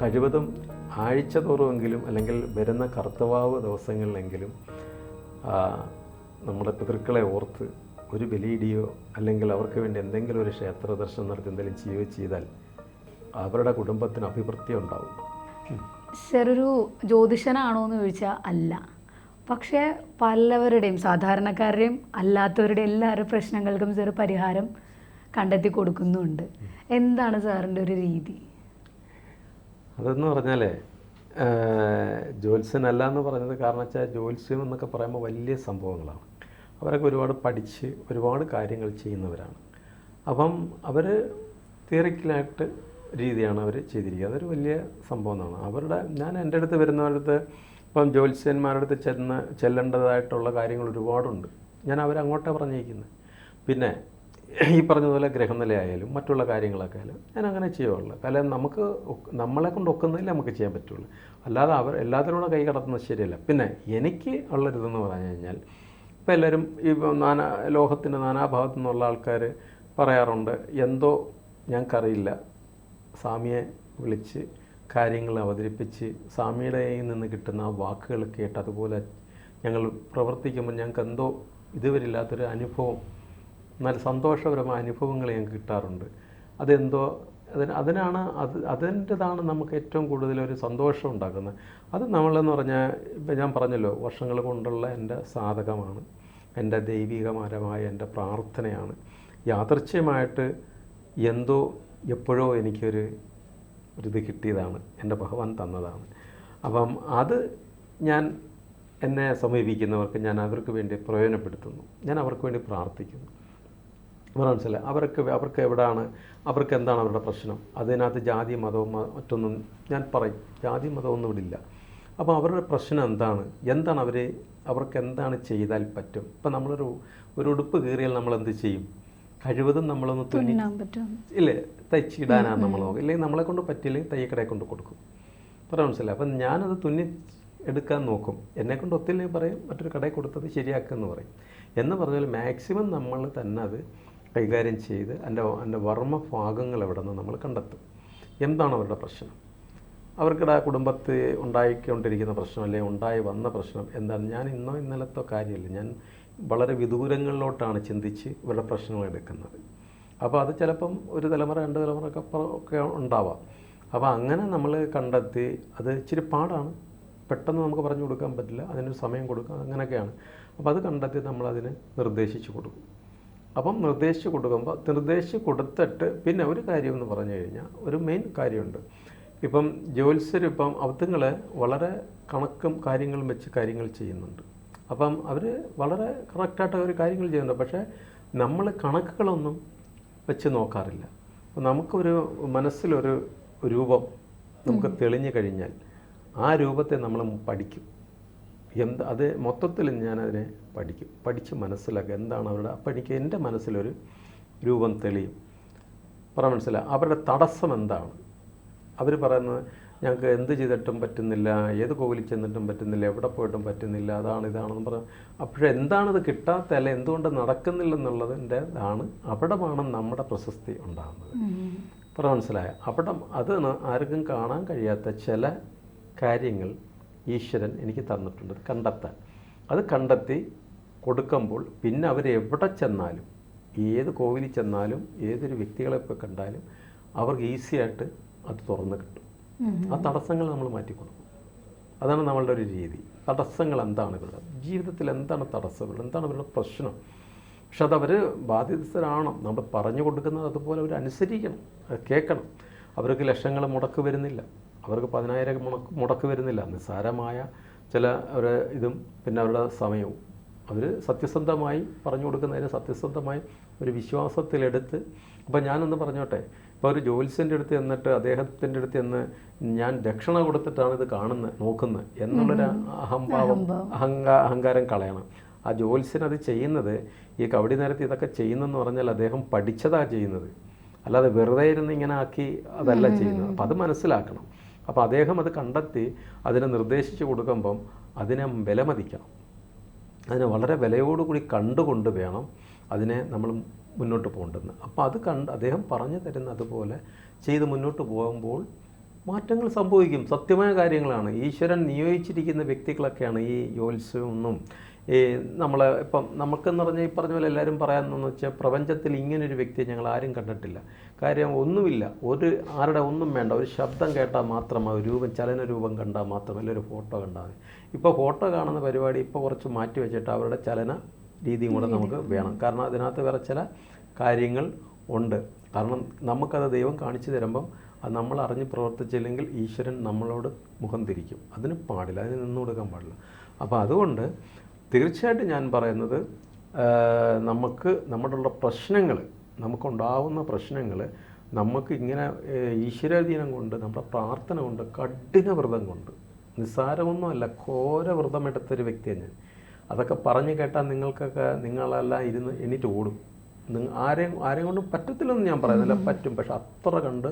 കഴിവതും ആഴ്ച തോറുമെങ്കിലും അല്ലെങ്കിൽ വരുന്ന കർത്തവാവ് ദിവസങ്ങളിലെങ്കിലും നമ്മുടെ പിതൃക്കളെ ഓർത്ത് ഒരു ബലിയിടിയോ അല്ലെങ്കിൽ അവർക്ക് വേണ്ടി എന്തെങ്കിലും ഒരു ക്ഷേത്ര ദർശനം നടത്തി എന്തെങ്കിലും ചെയ്യുകയോ ചെയ്താൽ അവരുടെ കുടുംബത്തിന് അഭിവൃദ്ധി ഉണ്ടാവും. സർ ഒരു ജ്യോതിഷനാണോ എന്ന് ചോദിച്ചാൽ അല്ല. പക്ഷേ പലവരുടെയും സാധാരണക്കാരുടെയും അല്ലാത്തവരുടെയും എല്ലാവരുടെ പ്രശ്നങ്ങൾക്കും സാർ പരിഹാരം കണ്ടെത്തി കൊടുക്കുന്നുണ്ട്. എന്താണ് സാറിന്റെ ഒരു രീതി? അതെന്ന് പറഞ്ഞാൽ ജ്യോത്സ്യനല്ല എന്ന് പറഞ്ഞത് കാരണം വെച്ചാൽ ജ്യോത്സ്യം എന്നൊക്കെ പറയുമ്പോൾ വലിയ സംഭവങ്ങളാണ്. അവരൊക്കെ ഒരുപാട് പഠിച്ച് ഒരുപാട് കാര്യങ്ങൾ ചെയ്യുന്നവരാണ്. അപ്പം അവർ തിയറിക്കലായിട്ട് രീതിയാണ് അവർ ചെയ്തിരിക്കുക അതൊരു വലിയ സംഭവം എന്നാണ് അവരുടെ ഞാൻ എന്റെ അടുത്ത് വരുന്നവരടുത്ത് ഇപ്പം ജ്യോത്സ്യന്മാരുടെ അടുത്ത് ചെന്ന് ചെല്ലേണ്ടതായിട്ടുള്ള കാര്യങ്ങൾ ഒരുപാടുണ്ട്. ഞാൻ അവരങ്ങോട്ടാണ് പറഞ്ഞിരിക്കുന്നത് പിന്നെ ഈ പറഞ്ഞതുപോലെ ഗ്രഹനിലയായാലും മറ്റുള്ള കാര്യങ്ങളൊക്കെ ആയാലും ഞാൻ അങ്ങനെ ചെയ്യുള്ളൂ കാരണം നമുക്ക് നമ്മളെ കൊണ്ട് ഒക്കുന്നതിൽ നമുക്ക് ചെയ്യാൻ പറ്റുള്ളൂ. അല്ലാതെ അവർ എല്ലാത്തിനോടും കൈ കടത്തുന്നത് ശരിയല്ല. പിന്നെ എനിക്ക് ഉള്ളൊരിതെന്ന് പറഞ്ഞു കഴിഞ്ഞാൽ ഇപ്പം എല്ലാവരും ഈ നാനാ ലോകത്തിന്റെ നാനാഭാഗത്തു നിന്നുള്ള ആൾക്കാർ പറയാറുണ്ട് എന്തോ ഞങ്ങൾക്കറിയില്ല. സ്വാമിയെ വിളിച്ച് കാര്യങ്ങൾ അവതരിപ്പിച്ച് സ്വാമിയുടെ നിന്ന് കിട്ടുന്ന വാക്കുകൾ കേട്ട് അതുപോലെ ഞങ്ങൾ പ്രവർത്തിക്കുമ്പോൾ ഞങ്ങൾക്ക് എന്തോ ഇതുവരില്ലാത്തൊരു അനുഭവം നല്ല സന്തോഷപരമായ അനുഭവങ്ങൾ ഞങ്ങൾക്ക് കിട്ടാറുണ്ട്. അതെന്തോ അതിന് അതിനാണ് അത് അതിന്റെതാണ് നമുക്ക് ഏറ്റവും കൂടുതൽ ഒരു സന്തോഷം ഉണ്ടാക്കുന്നത്. അത് നമ്മളെന്ന് പറഞ്ഞാൽ ഇപ്പം ഞാൻ പറഞ്ഞല്ലോ വർഷങ്ങൾ കൊണ്ടുള്ള എന്റെ സാധകമാണ് എന്റെ ദൈവികപരമായ എന്റെ പ്രാർത്ഥനയാണ്. യാദർച്ഛ്യമായിട്ട് എന്തോ എപ്പോഴോ എനിക്കൊരു ഒരു ഇത് കിട്ടിയതാണ് എന്റെ ഭഗവാൻ തന്നതാണ്. അപ്പം അത് ഞാൻ എന്നെ സമീപിക്കുന്നവർക്ക് ഞാൻ അവർക്ക് വേണ്ടി പ്രയോജനപ്പെടുത്തുന്നു. ഞാൻ അവർക്ക് വേണ്ടി പ്രാർത്ഥിക്കുന്നു. മനസ്സിലായി. അവർക്ക് അവർക്ക് എവിടെയാണ് അവർക്ക് എന്താണ് അവരുടെ പ്രശ്നം? അതിനകത്ത് ജാതി മതവും മറ്റൊന്നും ഞാൻ പറയും. ജാതി മതമൊന്നും ഇവിടെ ഇല്ല. അപ്പോൾ അവരുടെ പ്രശ്നം എന്താണ്? എന്താണ് അവർ അവർക്ക് എന്താണ് ചെയ്താൽ പറ്റും? ഇപ്പം നമ്മളൊരു ഒരു ഉടുപ്പ് കീറിയാൽ നമ്മൾ എന്ത് ചെയ്യും? കഴിവതും നമ്മളൊന്ന് തുന്നി ഇല്ലേ? തയ്ച്ചിടാനാണ് നമ്മൾ നോക്കുക. ഇല്ലെങ്കിൽ നമ്മളെ കൊണ്ട് പറ്റിയില്ലെങ്കിൽ തയ്യക്കടയെ കൊണ്ട് കൊടുക്കും. പറയാൻ മനസ്സിലായി. അപ്പം ഞാനത് തുന്നി എടുക്കാൻ നോക്കും. എന്നെ കൊണ്ട് ഒത്തില്ലെങ്കിൽ പറയും മറ്റൊരു കടയിൽ കൊടുത്തത് ശരിയാക്കുമെന്ന് പറയും. എന്ന് പറഞ്ഞാൽ മാക്സിമം നമ്മൾ തന്നെ അത് കൈകാര്യം ചെയ്ത് എന്റെ എന്റെ വർമ്മ ഭാഗങ്ങൾ എവിടെ നിന്ന് നമ്മൾ കണ്ടെത്തും. എന്താണ് അവരുടെ പ്രശ്നം? അവർക്കിടെ കുടുംബത്തിൽ ഉണ്ടായിക്കൊണ്ടിരിക്കുന്ന പ്രശ്നം അല്ലെങ്കിൽ ഉണ്ടായി വന്ന പ്രശ്നം എന്താണ്? ഞാൻ ഇന്നോ ഇന്നലത്തോ കാര്യമില്ല. ഞാൻ വളരെ വിദൂരങ്ങളിലോട്ടാണ് ചിന്തിച്ച് ഇവരുടെ പ്രശ്നങ്ങൾ എടുക്കുന്നത്. അപ്പോൾ അത് ചിലപ്പം ഒരു തലമുറ രണ്ട് തലമുറ ഒക്കെ ഉണ്ടാവാം. അപ്പോൾ അങ്ങനെ നമ്മൾ കണ്ടെത്തി അത് ഇച്ചിരി പാടാണ്. പെട്ടെന്ന് നമുക്ക് പറഞ്ഞു കൊടുക്കാൻ പറ്റില്ല. അതിനൊരു സമയം കൊടുക്കുക അങ്ങനെയൊക്കെയാണ്. അപ്പോൾ അത് കണ്ടെത്തി നമ്മളതിന് നിർദ്ദേശിച്ചു കൊടുക്കും. അപ്പം നിർദ്ദേശിച്ച് കൊടുക്കുമ്പോൾ നിർദ്ദേശിച്ച് കൊടുത്തിട്ട് പിന്നെ ഒരു കാര്യം എന്ന് പറഞ്ഞു കഴിഞ്ഞാൽ ഒരു മെയിൻ കാര്യമുണ്ട്. ഇപ്പം ജ്യോത്സ്യരിപ്പം അവത്തുങ്ങൾ വളരെ കണക്കും കാര്യങ്ങളും വെച്ച് കാര്യങ്ങൾ ചെയ്യുന്നുണ്ട്. അപ്പം അവർ വളരെ കറക്റ്റായിട്ട് അവർ കാര്യങ്ങൾ ചെയ്യുന്നുണ്ട്. പക്ഷേ നമ്മൾ കണക്കുകളൊന്നും വെച്ച് നോക്കാറില്ല. അപ്പോൾ നമുക്കൊരു മനസ്സിലൊരു രൂപം നമുക്ക് തെളിഞ്ഞു കഴിഞ്ഞാൽ ആ രൂപത്തെ നമ്മൾ പഠിക്കും. എന്ത് അത് മൊത്തത്തിൽ ഞാനതിനെ പഠിക്കും. പഠിച്ച് മനസ്സിലാക്കുക എന്താണ് അവരുടെ അപ്പം എനിക്ക് എന്റെ മനസ്സിലൊരു രൂപം തെളിയും. പറ മനസ്സിലായി അവരുടെ തടസ്സം എന്താണ്? അവർ പറയുന്നത് ഞങ്ങൾക്ക് എന്ത് ചെയ്തിട്ടും പറ്റുന്നില്ല ഏത് കോവിലിൽ ചെന്നിട്ടും പറ്റുന്നില്ല എവിടെ പോയിട്ടും പറ്റുന്നില്ല അതാണ് ഇതാണെന്ന് പറഞ്ഞു അപ്പോഴെന്താണിത് കിട്ടാത്ത അല്ല എന്തുകൊണ്ട് നടക്കുന്നില്ലെന്നുള്ളതിന്റെ ഇതാണ് അവിടമാണ് നമ്മുടെ പ്രശസ്തി ഉണ്ടാകുന്നത്. പറ മനസ്സിലായ? അവിടെ അത് ആർക്കും കാണാൻ കഴിയാത്ത ചില കാര്യങ്ങൾ ഈശ്വരൻ എനിക്ക് തന്നിട്ടുണ്ട് കണ്ടെത്താൻ. അത് കണ്ടെത്തി കൊടുക്കുമ്പോൾ പിന്നെ അവർ എവിടെ ചെന്നാലും ഏത് കോവിലിൽ ചെന്നാലും ഏതൊരു വ്യക്തികളെ കണ്ടാലും അവർക്ക് ഈസി ആയിട്ട് അത് തുറന്ന് കിട്ടും. ആ തടസ്സങ്ങൾ നമ്മൾ മാറ്റി മാറ്റിക്കൊടുക്കും അതാണ് നമ്മളുടെ ഒരു രീതി. തടസ്സങ്ങൾ എന്താണ് ഇവരുടെ? ജീവിതത്തിൽ എന്താണ് തടസ്സങ്ങൾ? എന്താണ് ഇവരുടെ പ്രശ്നം? പക്ഷെ അതവർ ബാധ്യസ്ഥരാണ് നമ്മൾ പറഞ്ഞു കൊടുക്കുന്നത് അതുപോലെ അവർ അനുസരിക്കണം. അത് കേൾക്കണം. അവർക്ക് ലക്ഷങ്ങൾ മുടക്ക് വരുന്നില്ല. അവർക്ക് പതിനായിരം മുടക്ക് മുടക്ക് വരുന്നില്ല. നിസ്സാരമായ ചില ഒരു ഇതും പിന്നെ അവരുടെ സമയവും. അവർ സത്യസന്ധമായി പറഞ്ഞു കൊടുക്കുന്നതിന് സത്യസന്ധമായി ഒരു വിശ്വാസത്തിലെടുത്ത് അപ്പോൾ ഞാനൊന്ന് പറഞ്ഞോട്ടെ. ഇപ്പോൾ ഒരു ജ്യോത്സ്യന്റെ അടുത്ത് എന്നിട്ട് അദ്ദേഹത്തിന്റെ അടുത്ത് എന്ന് ഞാൻ ദക്ഷിണ കൊടുത്തിട്ടാണ് ഇത് കാണുന്നത് നോക്കുന്നത് എന്നുള്ളൊരു അഹംഭാവം അഹങ്കാ അഹങ്കാരം കളയണം. ആ ജ്യോത്സ്യൻ അത് ചെയ്യുന്നത് ഈ കവടി നേരത്തെ ഇതൊക്കെ ചെയ്യുന്നതെന്ന് പറഞ്ഞാൽ അദ്ദേഹം പഠിച്ചതാണ് ചെയ്യുന്നത്. അല്ലാതെ വെറുതെ ഇരുന്ന് ഇങ്ങനെ ആക്കി അതല്ല ചെയ്യുന്നത്. അപ്പം അത് മനസ്സിലാക്കണം. അപ്പോൾ അദ്ദേഹം അത് കണ്ടെത്തി അതിനെ നിർദ്ദേശിച്ച് കൊടുക്കുമ്പം അതിനെ വിലമതിക്കണം. അതിനെ വളരെ വിലയോടുകൂടി കണ്ടുകൊണ്ട് വേണം അതിനെ നമ്മൾ മുന്നോട്ട് പോകേണ്ടത് അപ്പോൾ അത് കണ്ട് അദ്ദേഹം പറഞ്ഞു തരുന്ന അതുപോലെ ചെയ്ത് മുന്നോട്ട് പോകുമ്പോൾ മാറ്റങ്ങൾ സംഭവിക്കും. സത്യമായ കാര്യങ്ങളാണ്. ഈശ്വരൻ നിയോഗിച്ചിരിക്കുന്ന വ്യക്തികളൊക്കെയാണ് ഈ യോത്സ്യമെന്നും ഈ നമ്മൾ ഇപ്പം നമുക്കെന്ന് പറഞ്ഞാൽ ഈ പറഞ്ഞ പോലെ എല്ലാവരും പറയാമെന്ന് വെച്ചാൽ പ്രപഞ്ചത്തിൽ ഇങ്ങനൊരു വ്യക്തിയെ ഞങ്ങൾ ആരും കണ്ടിട്ടില്ല. കാര്യം ഒന്നുമില്ല. ഒരു ആരുടെ ഒന്നും വേണ്ട. ഒരു ശബ്ദം കേട്ടാൽ മാത്രം മതി, ഒരു രൂപം ചലന രൂപം കണ്ടാൽ മാത്രം അല്ലെങ്കിൽ ഒരു ഫോട്ടോ കണ്ടാൽ മതി. ഇപ്പോൾ ഫോട്ടോ കാണുന്ന പരിപാടി ഇപ്പോൾ കുറച്ച് മാറ്റി വെച്ചിട്ട് അവരുടെ ചലന രീതിയും കൂടെ നമുക്ക് വേണം. കാരണം അതിനകത്ത് വേറെ ചില കാര്യങ്ങൾ ഉണ്ട്. കാരണം നമുക്കത് ദൈവം കാണിച്ചു തരുമ്പം അത് നമ്മൾ അറിഞ്ഞ് പ്രവർത്തിച്ചില്ലെങ്കിൽ ഈശ്വരൻ നമ്മളോട് മുഖം തിരിക്കും. അതിന് പാടില്ല. അതിന് നിന്നു കൊടുക്കാൻ പാടില്ല. അപ്പോൾ അതുകൊണ്ട് തീർച്ചയായിട്ടും ഞാൻ പറയുന്നത് നമുക്ക് നമ്മുടെ പ്രശ്നങ്ങൾ നമുക്കുണ്ടാവുന്ന പ്രശ്നങ്ങൾ നമുക്ക് ഇങ്ങനെ ഈശ്വരാധീനം കൊണ്ട് നമ്മുടെ പ്രാർത്ഥന കൊണ്ട് കഠിന വ്രതം കൊണ്ട് നിസ്സാരമൊന്നുമല്ല ഘോര വ്രതമെടുത്തൊരു വ്യക്തിയാണ് ഞാൻ. അതൊക്കെ പറഞ്ഞു കേട്ടാൽ നിങ്ങൾക്കൊക്കെ നിങ്ങളെല്ലാം ഇരുന്ന് എണീറ്റ് ഓടും. നിങ്ങൾ ആരെയും ആരെയും കൊണ്ടും പറ്റത്തില്ലെന്ന് ഞാൻ പറയുന്നില്ല പറ്റും. പക്ഷെ അത്ര കണ്ട്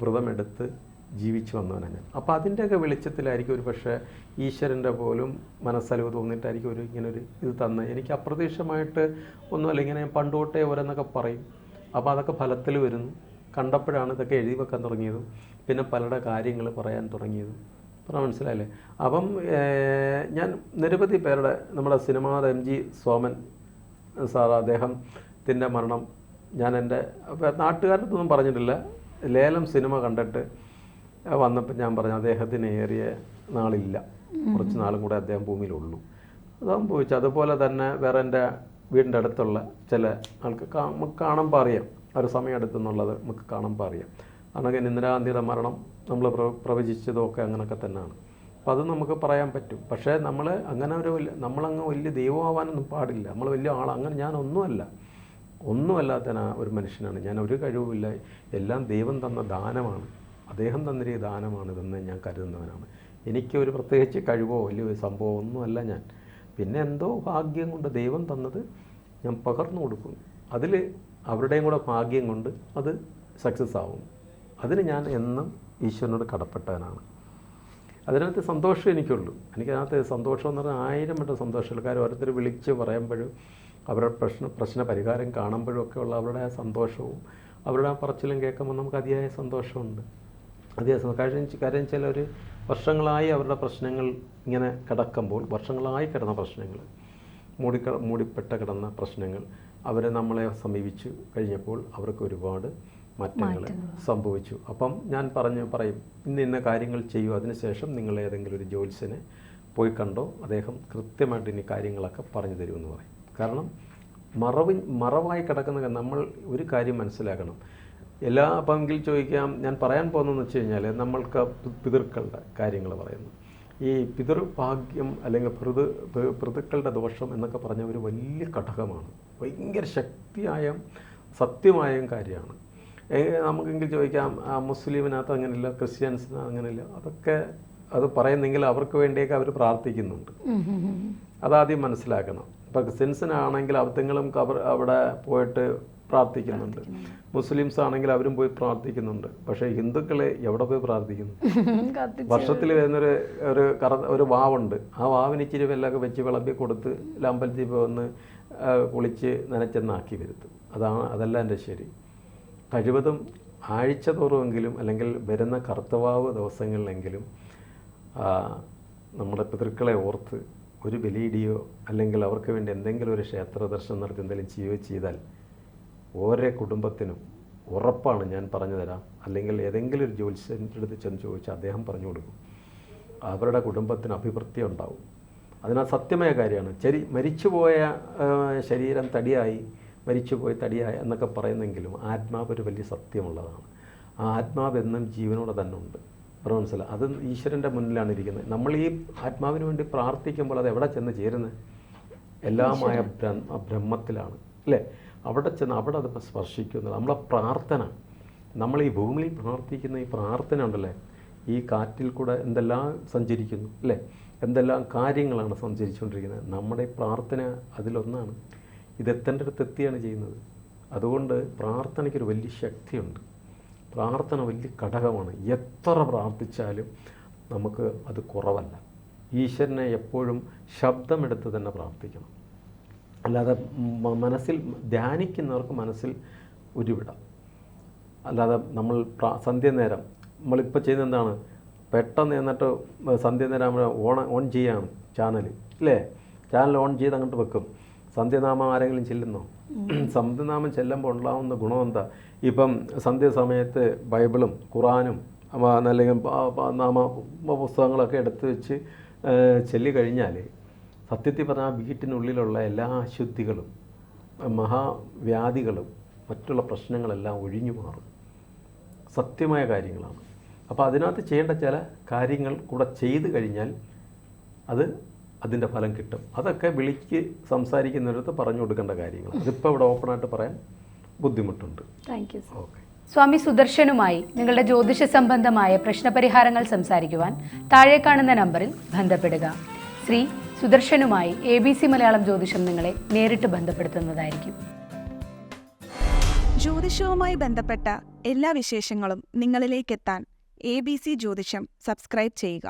വ്രതമെടുത്ത് ജീവിച്ചു വന്നവനാണ് ഞാൻ. അപ്പോൾ അതിന്റെയൊക്കെ വെളിച്ചത്തിലായിരിക്കും ഒരു പക്ഷേ ഈശ്വരന്റെ പോലും മനസ്സലിവ് തോന്നിയിട്ടായിരിക്കും ഒരു ഇങ്ങനെ ഒരു ഇത് തന്നെ എനിക്ക് അപ്രതീക്ഷമായിട്ട് ഒന്നുമല്ല ഇങ്ങനെ പണ്ടോട്ടേ ഓരോന്നൊക്കെ പറയും. അപ്പോൾ അതൊക്കെ ഫലത്തിൽ വരുന്നു. കണ്ടപ്പോഴാണ് ഇതൊക്കെ എഴുതി വെക്കാൻ തുടങ്ങിയതും പിന്നെ പലരുടെ കാര്യങ്ങൾ പറയാൻ തുടങ്ങിയതും. പറഞ്ഞാൽ മനസ്സിലായില്ലേ? അപ്പം ഞാൻ നിരവധി പേരുടെ നമ്മുടെ cinema M G Soman sir അദ്ദേഹത്തിന്റെ മരണം ഞാൻ എന്റെ നാട്ടുകാരുടെ ഒന്നും പറഞ്ഞിട്ടില്ല. ലേലം സിനിമ കണ്ടിട്ട് വന്നപ്പോൾ ഞാൻ പറഞ്ഞു അദ്ദേഹത്തിന് ഏറിയ നാളില്ല. കുറച്ച് നാളും കൂടെ അദ്ദേഹം ഭൂമിയിലുള്ളൂ സംഭവിച്ചു അതുപോലെ തന്നെ വേറെ എന്റെ വീടിന്റെ അടുത്തുള്ള ചില ആൾക്ക് നമുക്ക് കാണുമ്പോൾ അറിയാം ഒരു സമയം എടുത്തെന്നുള്ളത് നമുക്ക് കാണുമ്പോൾ അറിയാം കാരണം ഇന്ദിരാഗാന്ധിയുടെ മരണം നമ്മൾ പ്ര പ്രവചിച്ചതൊക്കെ അങ്ങനെയൊക്കെ തന്നെയാണ്. അപ്പോൾ അത് നമുക്ക് പറയാൻ പറ്റും. പക്ഷേ നമ്മൾ അങ്ങനെ ഒരു നമ്മളങ്ങ് വലിയ ദൈവമാവാനൊന്നും പാടില്ല. നമ്മൾ വലിയ ആൾ അങ്ങനെ ഞാൻ ഒന്നുമല്ല. ഒന്നുമല്ലാത്ത ഒരു മനുഷ്യനാണ്. ഞാൻ ഒരു കഴിവുമില്ല. എല്ലാം ദൈവം തന്ന ദാനമാണ്. അദ്ദേഹം തന്നൊരു ദാനമാണ് ഇതെന്ന് ഞാൻ കരുതുന്നവനാണ്. എനിക്കൊരു പ്രത്യേകിച്ച് കഴിവോ വലിയ സംഭവമോ ഒന്നുമല്ല ഞാൻ. പിന്നെ എന്തോ ഭാഗ്യം കൊണ്ട് ദൈവം തന്നത് ഞാൻ പകർന്നു കൊടുക്കും. അതിൽ അവരുടെയും കൂടെ ഭാഗ്യം കൊണ്ട് അത് സക്സസ് ആവും. അതിന് ഞാൻ എന്നും ഈശ്വരനോട് കടപ്പെട്ടവനാണ്. അതിനകത്ത് സന്തോഷം എനിക്കുള്ളൂ. എനിക്കതിനകത്ത് സന്തോഷം എന്ന് പറഞ്ഞാൽ ആയിരം വട്ടം കാര്യം ഓരോരുത്തർ വിളിച്ച് പറയുമ്പോഴും അവരുടെ പ്രശ്ന പ്രശ്ന പരിഹാരം കാണുമ്പോഴും ഒക്കെ ഉള്ള അവരുടെ സന്തോഷവും അവരുടെ ആ പറച്ചിലും കേൾക്കുമ്പോൾ നമുക്ക് അതിയായ സന്തോഷമുണ്ട്. അതിയായ സന്തോഷം. കാര്യം വെച്ച്- കാര്യം വെച്ചാൽ ഒരു വർഷങ്ങളായി അവരുടെ പ്രശ്നങ്ങൾ ഇങ്ങനെ കിടക്കുമ്പോൾ വർഷങ്ങളായി കിടന്ന പ്രശ്നങ്ങൾ മൂടി മൂടിപ്പെട്ട കിടന്ന പ്രശ്നങ്ങൾ അവരെ നമ്മളെ സമീപിച്ചു കഴിഞ്ഞപ്പോൾ അവർക്ക് ഒരുപാട് മാറ്റങ്ങൾ സംഭവിച്ചു. അപ്പം ഞാൻ പറഞ്ഞു പറയും ഇന്ന ഇന്ന കാര്യങ്ങൾ ചെയ്യൂ. അതിനുശേഷം നിങ്ങൾ ഏതെങ്കിലും ഒരു ജോലിസിനെ പോയി കണ്ടോ? അദ്ദേഹം കൃത്യമായിട്ട് ഇനി കാര്യങ്ങളൊക്കെ പറഞ്ഞു തരുമെന്ന് പറയും. കാരണം മറവ് മറവായി കിടക്കുന്ന നമ്മൾ ഒരു കാര്യം മനസ്സിലാക്കണം. എല്ലാ അപ്പം എങ്കിൽ ചോദിക്കാം ഞാൻ പറയാൻ പോകുന്നതെന്ന് വെച്ച് കഴിഞ്ഞാൽ നമ്മൾക്ക് പിതൃക്കളുടെ കാര്യങ്ങൾ പറയുന്നു. ഈ പിതൃഭാഗ്യം അല്ലെങ്കിൽ പൃതു പിതൃക്കളുടെ ദോഷം എന്നൊക്കെ പറഞ്ഞ ഒരു വലിയ ഘടകമാണ്. ഭയങ്കര ശക്തിയായ സത്യമായ കാര്യമാണ്. നമുക്കെങ്കിൽ ചോദിക്കാം മുസ്ലിമിനകത്ത് അങ്ങനെയില്ല ക്രിസ്ത്യൻസിന് അങ്ങനെയില്ല അതൊക്കെ അത് പറയുന്നെങ്കിൽ അവർക്ക് വേണ്ടിയൊക്കെ അവർ പ്രാർത്ഥിക്കുന്നുണ്ട്. അതാദ്യം മനസ്സിലാക്കണം. ഇപ്പം ക്രിസ്ത്യൻസിനാണെങ്കിൽ അബദ്ധങ്ങളും അവർ അവിടെ പോയിട്ട് പ്രാർത്ഥിക്കുന്നുണ്ട്. മുസ്ലിംസ് ആണെങ്കിൽ അവരും പോയി പ്രാർത്ഥിക്കുന്നുണ്ട്. പക്ഷേ ഹിന്ദുക്കളെ എവിടെ പോയി പ്രാർത്ഥിക്കുന്നു? വർഷത്തിൽ വരുന്നൊരു ഒരു കറ ഒരു വാവുണ്ട്. ആ വാവിന് ഇച്ചിരി വെല്ലമൊക്കെ വെച്ച് വിളമ്പി കൊടുത്ത് അമ്പലത്തിൽ ആ, കുളിച്ച് നനച്ചെന്നാക്കി വരുത്തും. അതാണ് അതല്ല എന്റെ ശരി. കഴിവതും ആഴ്ച തോറുമെങ്കിലും അല്ലെങ്കിൽ വരുന്ന കർത്തവാവ് ദിവസങ്ങളിലെങ്കിലും നമ്മുടെ പിതൃക്കളെ ഓർത്ത് ഒരു ബലിയിടിയോ അല്ലെങ്കിൽ അവർക്ക് വേണ്ടി എന്തെങ്കിലും ഒരു ക്ഷേത്ര ദർശനം നടത്തി എന്തെങ്കിലും ചെയ്യുകയോ ചെയ്താൽ ഓരോ കുടുംബത്തിനും ഉറപ്പാണ് ഞാൻ പറഞ്ഞു തരാം. അല്ലെങ്കിൽ ഏതെങ്കിലും ഒരു ജ്യോത്സ്യന്റെ അടുത്ത് ചെന്ന് ചോദിച്ചാൽ അദ്ദേഹം പറഞ്ഞു കൊടുക്കും. അവരുടെ കുടുംബത്തിന് അഭിവൃദ്ധി ഉണ്ടാവും. അതിനാൽ സത്യമായ കാര്യമാണ്. ചെരി മരിച്ചുപോയ ശരീരം തടിയായി മരിച്ചുപോയി തടിയായി എന്നൊക്കെ പറയുന്നെങ്കിലും ആത്മാവ് ഒരു വലിയ സത്യമുള്ളതാണ്. ആ ആത്മാവ് എന്നും ജീവനോടെ തന്നെ ഉണ്ട്. പറഞ്ഞു മനസ്സിലായി? അത് ഈശ്വരന്റെ മുന്നിലാണ് ഇരിക്കുന്നത്. നമ്മൾ ഈ ആത്മാവിന് വേണ്ടി പ്രാർത്ഥിക്കുമ്പോൾ അത് എവിടെ ചെന്ന് ചേരുന്നത്? എല്ലാമായ ബ്രഹ്മത്തിലാണ്. അല്ലേ? അവിടെ ചെന്ന് അവിടെ അത് സ്പർശിക്കുന്നത്. നമ്മളെ പ്രാർത്ഥന. നമ്മൾ ഈ ഭൂമിയിൽ പ്രാർത്ഥിക്കുന്ന ഈ പ്രാർത്ഥന ഉണ്ടല്ലേ? ഈ കാറ്റിൽ കൂടെ എന്തെല്ലാം സഞ്ചരിക്കുന്നു അല്ലേ? എന്തെല്ലാം കാര്യങ്ങളാണ് സഞ്ചരിച്ചുകൊണ്ടിരിക്കുന്നത്? നമ്മുടെ പ്രാർത്ഥന അതിലൊന്നാണ്. ഇത് എത്തേണ്ട അടുത്ത് എത്തിയാണ് ചെയ്യുന്നത്. അതുകൊണ്ട് പ്രാർത്ഥനയ്ക്കൊരു വലിയ ശക്തിയുണ്ട്. പ്രാർത്ഥന വലിയ ഘടകമാണ്. എത്ര പ്രാർത്ഥിച്ചാലും നമുക്ക് അത് കുറവല്ല. ഈശ്വരനെ എപ്പോഴും ശബ്ദമെടുത്ത് തന്നെ പ്രാർത്ഥിക്കണം. അല്ലാതെ മനസ്സിൽ ധ്യാനിക്കുന്നവർക്ക് മനസ്സിൽ ഉരുവിടാം. അല്ലാതെ നമ്മൾ സന്ധ്യ നേരം നമ്മളിപ്പോൾ ചെയ്യുന്ന എന്താണ് പെട്ടെന്ന് എന്നിട്ട് സന്ധ്യ നേരം ഓൺ ഓൺ ചെയ്യാണ് ചാനൽ അല്ലേ ചാനൽ ഓൺ ചെയ്ത് അങ്ങോട്ട് വെക്കും. സന്ധ്യനാമം ആരെങ്കിലും ചെല്ലുന്നോ? സന്ധ്യനാമം ചെല്ലുമ്പോൾ ഉണ്ടാവുന്ന ഗുണം എന്താ ഇപ്പം സന്ധ്യ സമയത്ത് ബൈബിളും ഖുറാനും അല്ലെങ്കിൽ നാമ പുസ്തകങ്ങളൊക്കെ എടുത്ത് വെച്ച് ചെല്ലിക്കഴിഞ്ഞാൽ ചൊല്ലി കഴിഞ്ഞാൽ സത്യത്തിൽ പറഞ്ഞാൽ വീട്ടിനുള്ളിലുള്ള എല്ലാ അശുദ്ധികളും മഹാവ്യാധികളും മറ്റുള്ള പ്രശ്നങ്ങളെല്ലാം ഒഴിഞ്ഞു മാറും. സത്യമായ കാര്യങ്ങളാണ്. അപ്പോൾ അതിനകത്ത് ചെയ്യേണ്ട ചില കാര്യങ്ങൾ കൂടെ ചെയ്ത് കഴിഞ്ഞാൽ അത് അതിന്റെ ഫലം കിട്ടും. അതൊക്കെ വിളിക്ക് സംസാരിക്കുന്നിടത്ത് പറഞ്ഞു കൊടുക്കേണ്ട കാര്യങ്ങൾ. അതിപ്പോൾ ഇവിടെ ഓപ്പണായിട്ട് പറയാൻ ബുദ്ധിമുട്ടുണ്ട്. താങ്ക് യു ഓക്കെ സ്വാമി സുദർശനുമായി നിങ്ങളുടെ ജ്യോതിഷ സംബന്ധമായ പ്രശ്നപരിഹാരങ്ങൾ സംസാരിക്കുവാൻ താഴെ കാണുന്ന നമ്പറിൽ ബന്ധപ്പെടുക. ശ്രീ സുദർശനുമായി എ ബി സി മലയാളം ജ്യോതിഷം നിങ്ങളെ നേരിട്ട് ബന്ധപ്പെടുത്തുന്നതായിരിക്കും. ജ്യോതിഷവുമായി ബന്ധപ്പെട്ട എല്ലാ വിശേഷങ്ങളും നിങ്ങളിലേക്കെത്താൻ എ ബി സി ജ്യോതിഷം സബ്സ്ക്രൈബ് ചെയ്യുക.